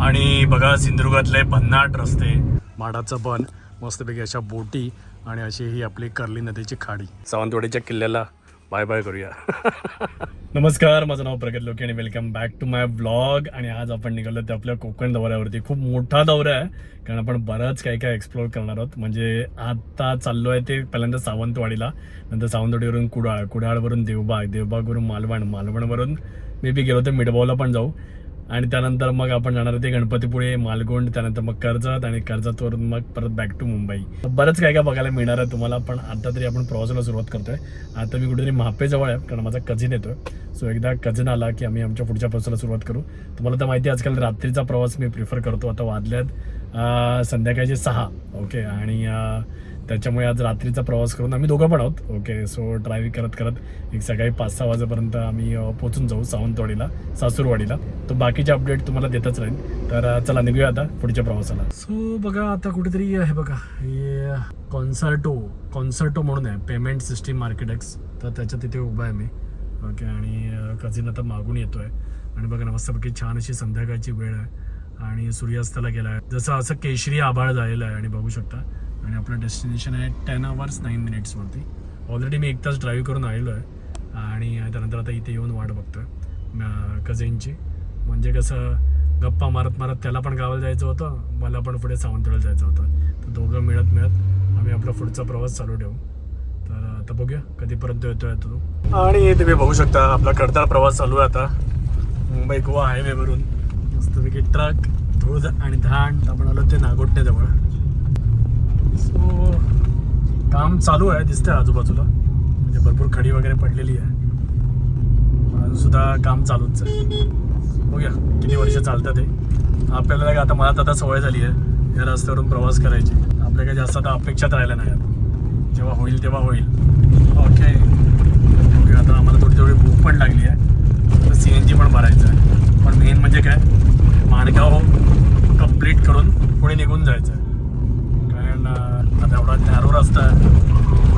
आणि बघा सिंधुदुर्गातले भन्नाट रस्ते माडाचं बन मस्तपैकी अशा बोटी आणि अशी ही आपली कर्ली नदीची खाडी. सावंतवाडीच्या किल्ल्याला बाय बाय करूया. नमस्कार माझं नाव प्रगत लोके आणि welcome back to my blog आणि आज आपण निघालो ते आपल्या कोकण दौऱ्यावरती. खूप मोठा दौरा आहे कारण आपण बरंच काही काय एक्सप्लोर करणार आहोत. म्हणजे आता चाललो आहे ते पहिल्यांदा सावंतवाडीला नंतर सावंतवाडीवरून कुडाळ कुडाळवरून देवबाग देवबागवरून मालवण मालवणवरून मे बी गेलो तर मिडबावला पण जाऊ. आणि त्यानंतर मग आपण जाणार ते गणपतीपुळे मालगुंड त्यानंतर मग कर्जत आणि कर्जतवरून मग परत बॅक टू मुंबई. बरंच काय काय बघायला मिळणार आहे तुम्हाला पण आता तरी आपण प्रवासाला सुरुवात करतोय. आता मी कुठेतरी महापेजवळ आहे कारण माझा कझिन येतोय. सो एकदा कझिन आला की आम्ही आमच्या पुढच्या प्रवासाला सुरुवात करू. तुम्हाला तर माहिती आहे आजकाल रात्रीचा प्रवास मी प्रिफर करतो. आता वाजल्यात संध्याकाळचे सहा. ओके आणि त्याच्यामुळे आज रात्रीचा प्रवास करून आम्ही दोघं पण आहोत. ओके सो ड्रायव्हिंग करत करत एक सकाळी पाच सहा वाजेपर्यंत आम्ही पोचून पोहोचून जाऊ सावंतवाडीला सासूरवाडीला. तो बाकीचे अपडेट तुम्हाला देतच राहील तर चला निघूया आता पुढच्या प्रवासाला. सो बघा आता कुठेतरी आहे बघा हे कॉन्सर्टो कॉन्सर्टो म्हणून आहे पेमेंट सिस्टीम मार्केटेक्स तर त्याच्या तिथे उभा आहे मी. ओके आणि कझिन आता मागून येतो आहे आणि बघा ना मस्तपैकी छान अशी संध्याकाळची वेळ आहे. आणि सूर्यास्ताला गेला आहे जसं असं केशरी आभाळ झालेलं आहे आणि बघू शकता. आणि आपलं डेस्टिनेशन आहे टेन आवर्स नाईन मिनिट्सवरती ऑलरेडी मी एक तास ड्राईव्ह करून आलेलो आहे. आणि त्यानंतर आता इथे येऊन वाट बघतो आहे कझिनची म्हणजे कसं गप्पा मारत मारत त्याला पण गावाला जायचं होतं मला पण पुढे सावंतवाडीला जायचं होतं. तर दोघं मिळत मिळत आम्ही आपला पुढचा प्रवास चालू ठेवू. तर आता बघूया कधीपर्यंत येतोय तो. आणि तुम्ही बघू शकता आपला कडताळ प्रवास चालू आहे आता. मुंबई गोवा हायवेवरून. मस्तपैकी ट्रक धूळ आणि धाण आपण आलो ते नागोटण्याजवळ सो काम चालू आहे दिसतंय आजूबाजूला. म्हणजे भरपूर खडी वगैरे पडलेली आहे. पण सुद्धा काम चालूच आहे. बघूया किती वर्ष चालतं ते. आपल्याला काय आता मला तर आता सवय झाली आहे या रस्त्यावरून प्रवास करायची. आपल्या काही जास्त आता अपेक्षाच राहिल्या नाही आहेत. जेव्हा होईल तेव्हा होईल. ओके बघूया आता आम्हाला थोडी थोडी भूक पण लागली आहे. तर सी एन जी पण भरायचं आहे. पण मेन म्हणजे काय? माणगाव कंप्लीट करून पुढे निघून जायचं आहे. कारण आता एवढा नॅरो रस्ता आहे.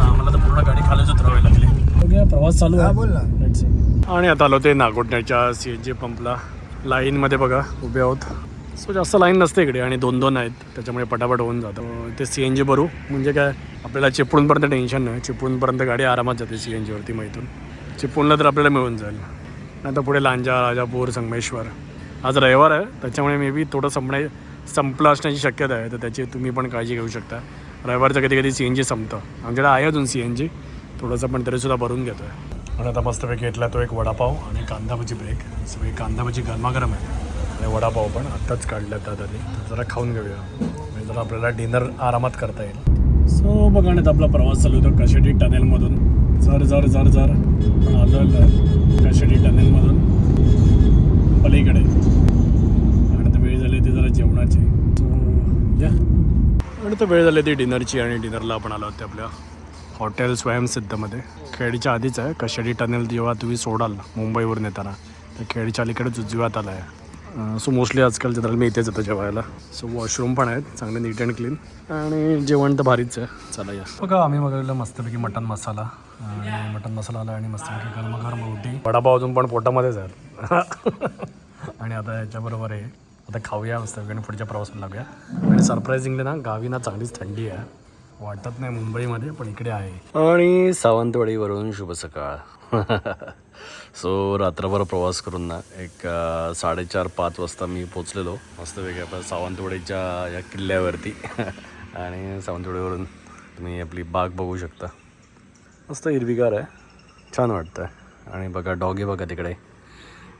आम्हाला तर पूर्ण गाडी खालीच उतरावी लागली. प्रवास चालू हा, बोल ना. आणि आता आलो ते नागोटण्याच्या सी एन जी पंपला लाईनमध्ये बघा उभे आहोत. सो जास्त लाईन नसते इकडे आणि दोन दोन आहेत. त्याच्यामुळे पटापट होऊन जातं. ते सी एन जी भरू. म्हणजे काय आपल्याला चिपळूणपर्यंत टेन्शन नाही. चिपळूणपर्यंत गाडी आरामात जाते सी एन जीवरती माहितून चिपळूणला तर आपल्याला मिळून जाईल. नाही तर पुढे लांजा राजापूर संगमेश्वर. आज रविवार आहे. त्याच्यामुळे मे बी थोडं संपणे संपलं असण्याची शक्यता आहे तर त्याची तुम्ही पण काळजी घेऊ शकता. रविवारचं कधी कधी सी एन जी संपतं. आमच्याकडे आहे अजून सी एन जी थोडंसं पण तरीसुद्धा भरून घेतो आहे आणि आता मस्तपैकी घेतला तो एक वडापाव आणि कांदा भजी ब्रेक सगळी कांदा भजी गरमागरम आहे आणि वडापाव पण आत्ताच काढल्या त्या आधी तर जरा खाऊन घेऊया. म्हणजे जरा आपल्याला डिनर आरामात करता येईल. सो बघा आणि आपला प्रवास चालू होतो कशेटी टनेलमधून. जर जर जर जर. आलं आलो. कशेटी टनेलमधून. पलीकडे आणि आता वेळ झाली ती जरा जेवणाची सो या आणि तर वेळ झाली ती डिनरची आणि डिनरला आपण आलो होते आपल्या हॉटेल स्वयंसिद्धमध्ये. खेडीच्या आधीच आहे कशेडी टनेल जेव्हा तुम्ही सोडाल मुंबईवरून येताना तर खेडीच्या अलीकडेच उजव्यात आला आहे सो मोस्टली आजकालच्या तर मी इथेच येतो जेवायला. सो वॉशरूम पण आहेत चांगले नीट अँड क्लीन. आणि जेवण तर भारीच आहे. चला या. बघा आम्ही बघितलं मस्तपैकी मटन मसाला आणि मटन मसाला आला आणि मस्तपैकी गरमागरम रोटी. वडापाव अजून पण पोटामध्येच आहेत. आणि आता याच्याबरोबर आहे आता खाऊया मस्तपैकी आणि पुढच्या प्रवासाला लागूया. आणि सरप्राईझिंगली ना गावी ना चांगलीच थंडी आहे. वाटत नाही मुंबईमध्ये पण इकडे आहे. आणि सावंतवाडीवरून शुभ सकाळ. सो रात्रभर प्रवास करून ना एक साडेचार पाच वाजता मी पोचलेलो मस्त वेगळ्या सावंतवाडीच्या या किल्ल्यावरती. आणि सावंतवाडीवरून तुम्ही आपली बाग बघू शकता. मस्त हिरवीगार आहे. छान वाटतं आणि बघा डॉगी बघा तिकडे.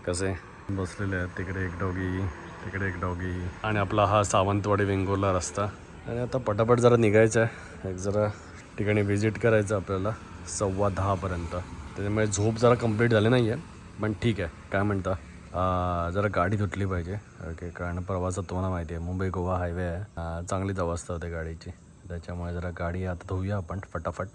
कसे? बसलेले आहेत. तिकडे एक डॉगी तिकडे एक डॉगी. आणि आपला हा सावंतवाडी वेंगुर्ला रस्ता. आणि आता पटापट जरा निघायचं आहे. एक जरा ठिकाणी व्हिजिट करायचं आपल्याला सव्वा दहापर्यंत त्याच्यामुळे झोप जरा कंप्लीट झाली नाही आहे पण ठीक आहे. काय म्हणता? जरा गाडी धुतली पाहिजे. ओके कारण प्रवासात तुम्हाला माहिती आहे मुंबई गोवा हायवे आहे. चांगली चांगलीच अवस्था होते गाडीची. त्याच्यामुळे जरा गाडी आता धुऊया आपण फटाफट.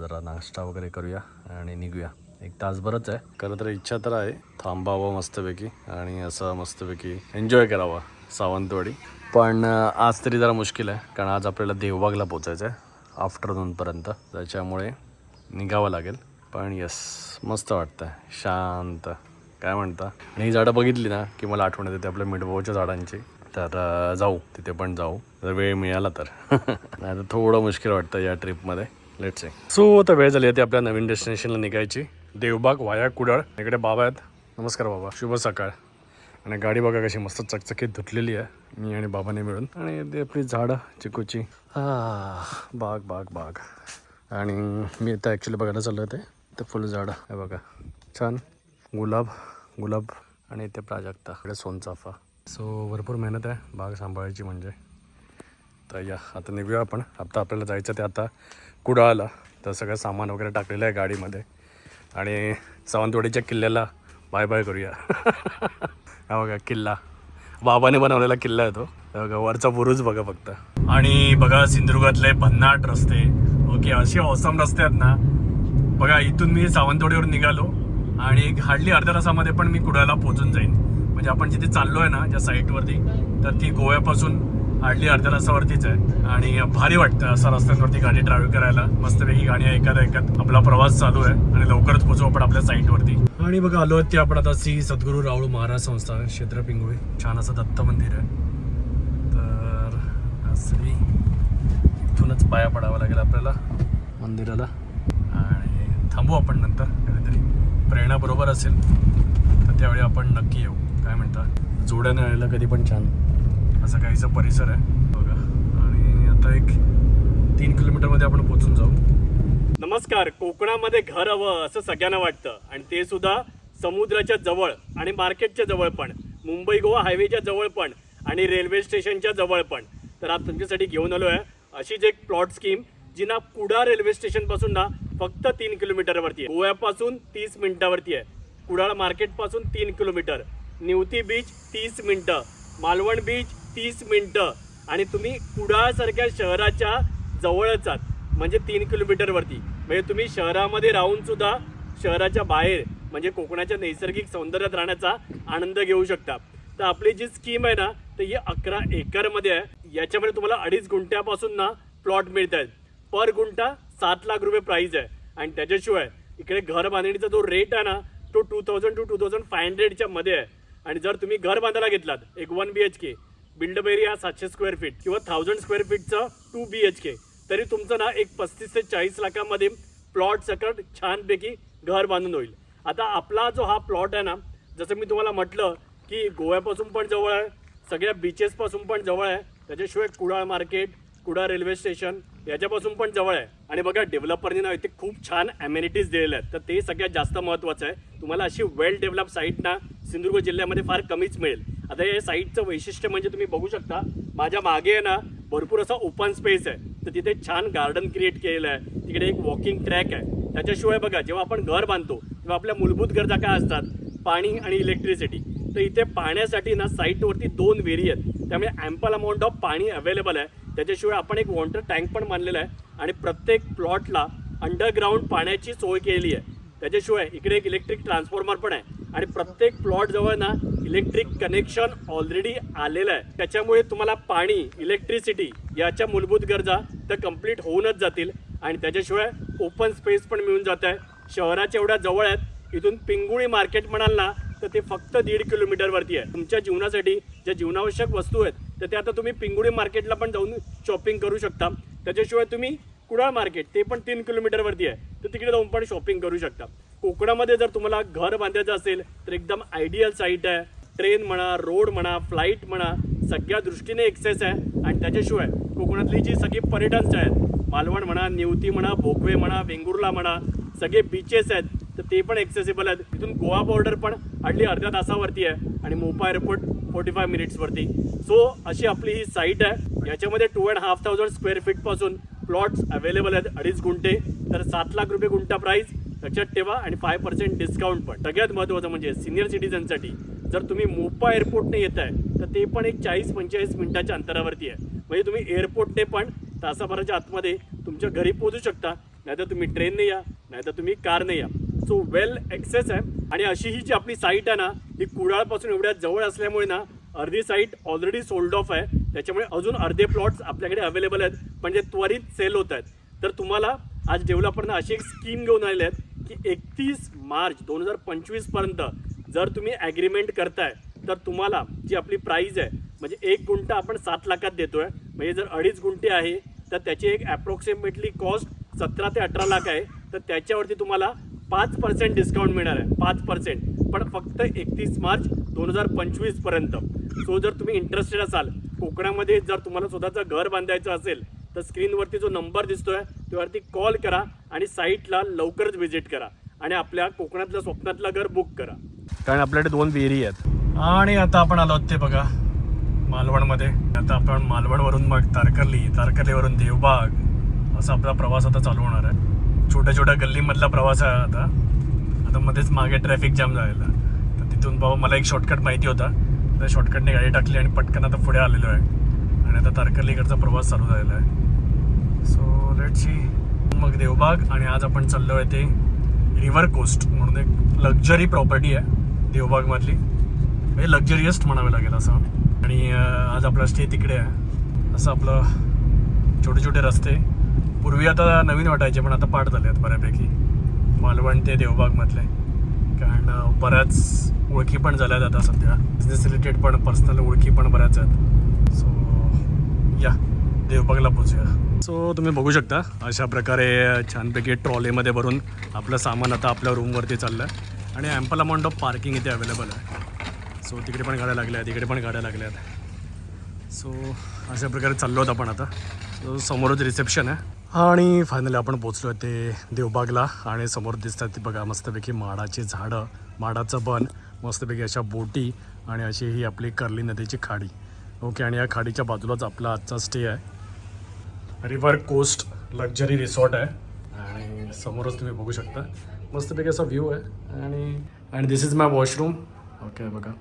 जरा नाश्ता वगैरे करूया आणि निघूया. एक तासभरच आहे. खरं तर इच्छा तर आहे. थांबावं मस्तपैकी आणि असं मस्तपैकी एन्जॉय करावा सावंतवाडी. पण आज तरी जरा मुश्किल आहे कारण आज आपल्याला देवबागला पोचायचं आहे आफ्टरनूनपर्यंत त्याच्यामुळे निघावं लागेल. पण यस मस्त वाटतं शांत. काय म्हणता? आणि ही झाडं बघितली ना की मला आठवण येते आपल्या मिडभाऊच्या झाडांची. तर जाऊ. तिथे पण जाऊ. जर वेळ मिळाला तर. नाही तर थोडं मुश्किल वाटतं या ट्रिपमध्ये लेट्स सो आता वेळ झाली आहे आपल्या नवीन डेस्टिनेशनला निघायची. देवबाग वाया कुडाळ. इकडे बाबा आहेत. नमस्कार बाबा. शुभ सकाळ. आणि गाडी बघा कशी मस्त चकचकीत धुतलेली आहे. मी आणि बाबाने मिळून. आणि ते आपली झाडं चिकूची. हा. बाग बाग बाग. आणि मी आता ॲक्च्युली बघायला चाललो ते. ते फुल झाडं. हे बघा. छान. गुलाब गुलाब आणि ते प्राजक्ता. इकडे सोनचाफा सो भरपूर मेहनत आहे. बाग सांभाळायची म्हणजे. तर या आता निघूया आपण. आता आपल्याला जायचं ते आता कुडाळला. तर सगळं सामान वगैरे टाकलेलं आहे गाडीमध्ये. आणि सावंतवाडीच्या किल्ल्याला बाय बाय करूया. हा बघा किल्ला. बाबाने बनवलेला किल्ला आहे तो. बघा वरचा बुरुज बघा फक्त. आणि बघा सिंधुदुर्गातले भन्नाट रस्ते. ओके असे औसम रस्ते आहेत ना. बघा इथून मी सावंतवाडीवर निघालो आणि हार्डली अर्ध्या तासामध्ये पण मी कुडाळला पोहोचून जाईन. म्हणजे आपण जिथे चाललो आहे ना ज्या साईटवरती तर ती गोव्यापासून हार्डली अर्ध्या तासावरतीच आहे. आणि भारी वाटतं असं रस्त्यांवरती गाडी ड्राईव्ह करायला. मस्तपैकी गाणी ऐकत ऐकत आपला प्रवास चालू आहे आणि लवकरच पोहोचू आपण आपल्या साईटवरती आणि बघा आलो ते आपण आता श्री सद्गुरू राहुळ महाराज संस्था क्षेत्र पिंगुळी. छान असं दत्त मंदिर आहे. तर असली इथूनच पाया पडावा लागेल आपल्याला. मंदिराला. आणि थांबू आपण नंतर कधीतरी प्रेरणा बरोबर असेल. तर त्यावेळी आपण नक्की येऊ. काय म्हणता? जोड्याने यायला कधी पण छान. असं काहीसा परिसर आहे. बघा. आणि आता एक तीन किलोमीटरमध्ये आपण पोचून जाऊ. नमस्कार कोकणामध्ये घर हवं असं सगळ्यांना वाटतं. आणि ते सुद्धा समुद्राच्या जवळ आणि मार्केटच्या जवळ पण. मुंबई गोवा हायवेच्या जवळ पण आणि रेल्वे स्टेशनच्या जवळ पण. तर आज तुमच्यासाठी घेऊन आलो आहे अशीच एक प्लॉट स्कीम जी ना कुडाळ रेल्वे स्टेशनपासून ना फक्त तीन किलोमीटरवरती आहे. गोव्यापासून तीस मिनिटावरती आहे. कुडाळ मार्केटपासून तीन किलोमीटर. निवती बीच तीस मिनटं. मालवण बीच तीस मिनटं आणि तुम्ही कुडाळसारख्या शहराच्या जवळच आहात म्हणजे तीन किलोमीटरवरती म्हणजे तुम्ही शहरामध्ये राहूनसुद्धा शहराच्या बाहेर म्हणजे कोकणाच्या नैसर्गिक सौंदर्यात राहण्याचा आनंद घेऊ शकता. तर आपली जी स्कीम आहे ना तर ही अकरा एकरमध्ये आहे. याच्यामध्ये तुम्हाला अडीच गुंठ्यापासून ना प्लॉट मिळत आहेत. पर गुंठा सात लाख रुपये प्राईज आहे. आणि त्याच्याशिवाय इकडे घर बांधणीचा जो रेट आहे ना तो two thousand two two thousand five हंड्रेडच्या मध्ये आहे. आणि जर तुम्ही घर बांधायला घेतलात एक वन बी एच के बिल्डबेरी एरिया सातशे स्क्वेअर फीट किंवा थाउजंड स्क्वेअर फीटचं टू बी एच के तरी तुमचं ना एक पस्तीस ते चाळीस लाखामध्ये प्लॉट सकट छानपैकी घर बांधून होईल. आता आपला जो हा प्लॉट आहे ना जसं मी तुम्हाला म्हटलं की गोव्यापासून पण जवळ आहे सगळ्या बीचेसपासून पण जवळ आहे त्याच्याशिवाय Kudal market Kudal railway station याच्यापासून पण जवळ आहे. आणि बघा डेव्हलपरनी ना इथे खूप छान अमेनिटीज दिलेल्या आहेत. तर ते सगळ्यात जास्त महत्त्वाचं आहे. तुम्हाला अशी वेल डेव्हलप साईट ना सिंधुदुर्ग जिल्ह्यामध्ये फार कमीच मिळेल. आता या साईटचं वैशिष्ट्य म्हणजे तुम्ही बघू शकता माझ्या मागे आहे ना भरपूर असा ओपन स्पेस आहे. तर तिथे छान गार्डन क्रिएट केलेलं आहे. तिकडे एक वॉकिंग ट्रॅक आहे. त्याच्याशिवाय बघा जेव्हा आपण घर बांधतो तेव्हा आपल्या मूलभूत गरजा काय असतात पाणी आणि इलेक्ट्रिसिटी तर इथे पाण्यासाठी ना साईटवरती दोन वेरी आहेत. त्यामुळे ॲम्पल अमाऊंट ऑफ पाणी अवेलेबल आहे. त्याच्याशिवाय आपण एक वॉटर टँक पण बांधलेला आहे. आणि प्रत्येक प्लॉटला अंडरग्राऊंड पाण्याची सोय केलेली आहे. त्याच्याशिवाय इकडे एक इलेक्ट्रिक ट्रान्सफॉर्मर पण आहे. आणि प्रत्येक प्लॉटजवळ ना इलेक्ट्रिक कनेक्शन ऑलरेडी आलेलं आहे. त्याच्यामुळे तुम्हाला पाणी इलेक्ट्रिसिटी याच्या मूलभूत गरजा तर कंप्लीट होऊनच जातील. आणि त्याच्याशिवाय ओपन स्पेस पण मिळून जात आहे. शहराच्या एवढ्या जवळ आहेत. इथून पिंगुळी मार्केट म्हणाल ना तर ते फक्त दीड किलोमीटरवरती आहे. तुमच्या जीवनासाठी ज्या जीवनावश्यक वस्तू आहेत तर ते आता तुम्ही पिंगुळी मार्केटला पण जाऊन शॉपिंग करू शकता. त्याच्याशिवाय तुम्ही कुडाळ मार्केट ते पण तीन किलोमीटरवरती आहे. तर तिकडे जाऊन पण शॉपिंग करू शकता. कोकणामध्ये जर तुम्हाला घर बांधायचं असेल तर एकदम आयडियल साईट आहे. ट्रेन म्हणा रोड म्हणा फ्लाईट म्हणा सगळ्या दृष्टीने एक्सेस आहे. आणि त्याच्याशिवाय कोकणातली जी सगळी पर्यटन आहेत मालवण म्हणा निवती म्हणा भोगवे म्हणा वेंगुर्ला म्हणा सगळे बीचेस आहेत. तर ते पण एक्सेसिबल आहेत. तिथून गोवा बॉर्डर पण हल्ली अर्ध्या तासावरती आहे. आणि मोपा एअरपोर्ट फोर्टी फाय मिनिट्सवरती सो अशी आपली ही साईट आहे. याच्यामध्ये two and half thousand square फीटपासून plots available आहेत अडीच गुंठे. तर सात लाख रुपये गुंठा प्राईस लक्षात ठेवा आणि फाय पर्सेंट डिस्काउंट पण. सगळ्यात महत्त्वाचं म्हणजे सिनियर सिटीजनसाठी जर तुम्ही मोपा एअरपोर्टने येत आहे तर ते पण एक चाळीस पंचेचाळीस मिनिटाच्या अंतरावरती आहे. म्हणजे तुम्ही एअरपोर्टने पण तासाभराच्या आतमध्ये तुमच्या घरी पोहोचू शकता. नाहीतर तुम्ही ट्रेनने या नाहीतर तुम्ही कारने या. सो वेल ॲक्सेस आहे. आणि अशी ही जी आपली साईट आहे ना ही कुडाळपासून एवढ्या जवळ असल्यामुळे ना अर्धी साईट ऑलरेडी सोल्ड ऑफ आहे. त्याच्यामुळे अजून अर्धे प्लॉट्स आपल्याकडे अवेलेबल आहेत. म्हणजे त्वरित सेल होत आहेत. तर तुम्हाला आज डेव्हलपरनं अशी एक स्कीम घेऊन आलेली आहेत की एकतीस मार्च दोन हजार पंचवीसपर्यंत जर तुम्ही ॲग्रीमेंट करताय तर तुम्हाला जी आपली प्राईज आहे म्हणजे एक गुंठा आपण सात लाखात देतोय. म्हणजे जर अडीच गुंठे आहे तर त्याची एक ॲप्रॉक्सिमेटली कॉस्ट सतरा ते अठरा लाख आहे. तर त्याच्यावरती तुम्हाला पाच पर्सेंट डिस्काउंट मिळणार आहे. पाच पर्सेंट पण फक्त एकतीस मार्च दोन हजार पंचवीसपर्यंत सो जर तुम्ही इंटरेस्टेड असाल कोकणामध्ये जर तुम्हाला स्वतःचं घर बांधायचं असेल तर स्क्रीनवरती जो नंबर दिसतोय त्यावरती कॉल करा आणि साईटला लवकरच व्हिजिट करा आणि आपल्या कोकणातलं स्वप्नातलं घर बुक करा. कारण आपल्याकडे दोन विहिरी आहेत. आणि आता आपण आलो आहोत ते बघा मालवणमध्ये. आता आपण मालवणवरून मग तारकर्ली तारकर्लीवरून देवबाग असा आपला प्रवास आता चालू होणार आहे. छोट्या छोट्या गल्लीमधला प्रवास आहे आता. आता मध्येच मागे ट्रॅफिक जाम झालेला. तर तिथून बाबा मला एक शॉर्टकट माहिती होता. त्या शॉर्टकटने गाडी टाकली आणि पटकन आता पुढे आलेलो आहे. आणि आता तारकर्लीकडचा प्रवास चालू झालेला आहे. सो लेट सी मग देवबाग आणि आज आपण चाललो आहे ते रिव्हर कोस्ट म्हणून एक लक्झरी प्रॉपर्टी आहे देवबागमधली. म्हणजे लक्झरियस्ट म्हणावं लागेल असं. आणि आज आपला स्टे तिकडे आहे. असं आपलं छोटे छोटे रस्ते. पूर्वी आता नवीन वाटायचे पण आता पाठ झाले आहेत बऱ्यापैकी. मालवण ते देवबागमधले. कारण बऱ्याच ओळखी पण झाल्या आहेत आता सध्या. बिझनेस रिलेटेड पण पर्सनल ओळखी पण बऱ्याच आहेत. सो या. देवबागला पोचूया सो तुम्ही बघू शकता अशा प्रकारे छानपैकी ट्रॉलीमध्ये भरून आपलं सामान आता आपल्या रूमवरती चाललं आहे आणि ॲम्पल अमाऊंट ऑफ पार्किंग इथे अवेलेबल आहे. सो तिकडे पण गाड्या लागल्या आहेत तिकडे पण गाड्या लागल्या आहेत. सो अशा प्रकारे चाललो आहोत आपण आता. सो समोरच रिसेप्शन आहे. आणि फायनली आपण पोचलो आहे ते देवबागला आणि समोर दिसतात ते बघा मस्तपैकी माडाची झाडं माडाचं बन मस्तपैकी अशा बोटी आणि अशी ही आपली कर्ली नदीची खाडी. ओके आणि या खाडीच्या बाजूलाच आपला आजचा स्टे आहे. रिव्हर कोस्ट लक्झरी रिसॉर्ट आहे. आणि समोरच तुम्ही बघू शकता. मस्तपैकी असा व्ह्यू आहे. आणि आणि this is my washroom okay बघा.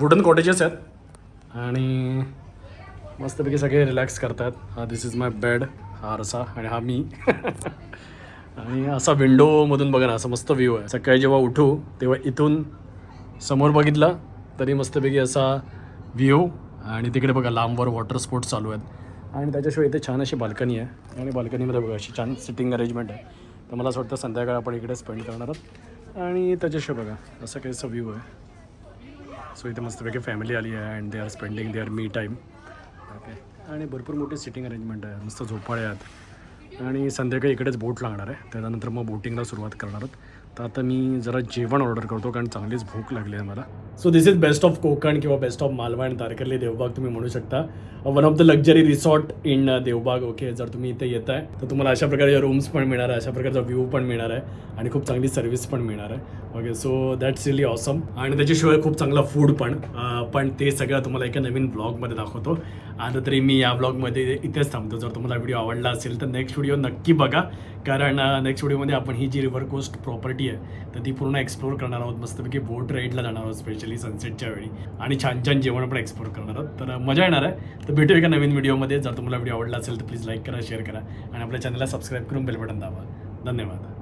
वुडन कॉटेजेस आहेत. आणि मस्तपैकी सगळे रिलॅक्स करतात. हा दिस इज माय बेड हा आरसा आणि हा मी. आणि असा विंडोमधून बघा ना असं मस्त व्ह्यू आहे. सकाळी जेव्हा उठू तेव्हा इथून समोर बघितला तरी मस्तपैकी असा व्ह्यू आणि तिकडे बघा लांबवर वॉटर स्पोर्ट्स चालू आहेत. आणि त्याच्याशिवाय इथे छान अशी बाल्कनी आहे. आणि बाल्कनीमध्ये बघा अशी छान सिटिंग अरेंजमेंट आहे. तर मला असं वाटतं संध्याकाळ आपण इकडे स्पेंड करणार आहोत. आणि त्याच्याशिवाय बघा असं काही असं व्ह्यू आहे. सो इथे मस्तपैकी फॅमिली आली आहे and they are spending their me time okay आणि भरपूर मोठी सिटिंग अरेंजमेंट आहे. मस्त झोपाळे आहेत. आणि संध्याकाळी इकडेच बोट लागणार आहे. त्याच्यानंतर मग बोटिंगला सुरुवात करणार आहोत. तर आता मी जरा जेवण ऑर्डर करतो कारण चांगलीच भूक लागली आहे मला. So this is best of Konkan किंवा बेस्ट ऑफ मालवा आणि तारकर्ली देवबाग तुम्ही म्हणू शकता. One of the luxury resort in Devbag okay जर तुम्ही इथे येत आहे तर तुम्हाला अशा प्रकारच्या रूम्स पण मिळणार आहे अशा प्रकारचा व्ह्यू पण मिळणार आहे आणि खूप चांगली सर्व्हिस पण मिळणार आहे. Okay so that's really awesome आणि त्याच्याशिवाय खूप चांगला फूड पण. Uh, पण ते सगळं तुम्हाला एका नवीन ब्लॉगमध्ये दाखवतो. आता तरी मी या ब्लॉगमध्ये इथेच थांबतो. जर तुम्हाला व्हिडिओ आवडला असेल तर नेक्स्ट व्हिडिओ नक्की बघा. कारण नेक्स्ट व्हिडिओमध्ये आपण ही जी रिव्हर कोस्ट प्रॉपर्टी आहे तर ती पूर्ण एक्सप्लोर करणार आहोत. मस्तपैकी बोट राईडला जाणार आहोत स्पेशली सनसेटच्या वेळी. आणि छान छान जेवण पण एक्सप्लोर करणार आहोत. तर मजा येणार आहे. तर भेटू एका नवीन व्हिडिओमध्ये जर तुम्हाला व्हिडिओ आवडला असेल तर प्लीज लाईक करा शेअर करा. आणि आपल्या चॅनलला सबस्क्राईब करून बेल बटन दाबा. धन्यवाद.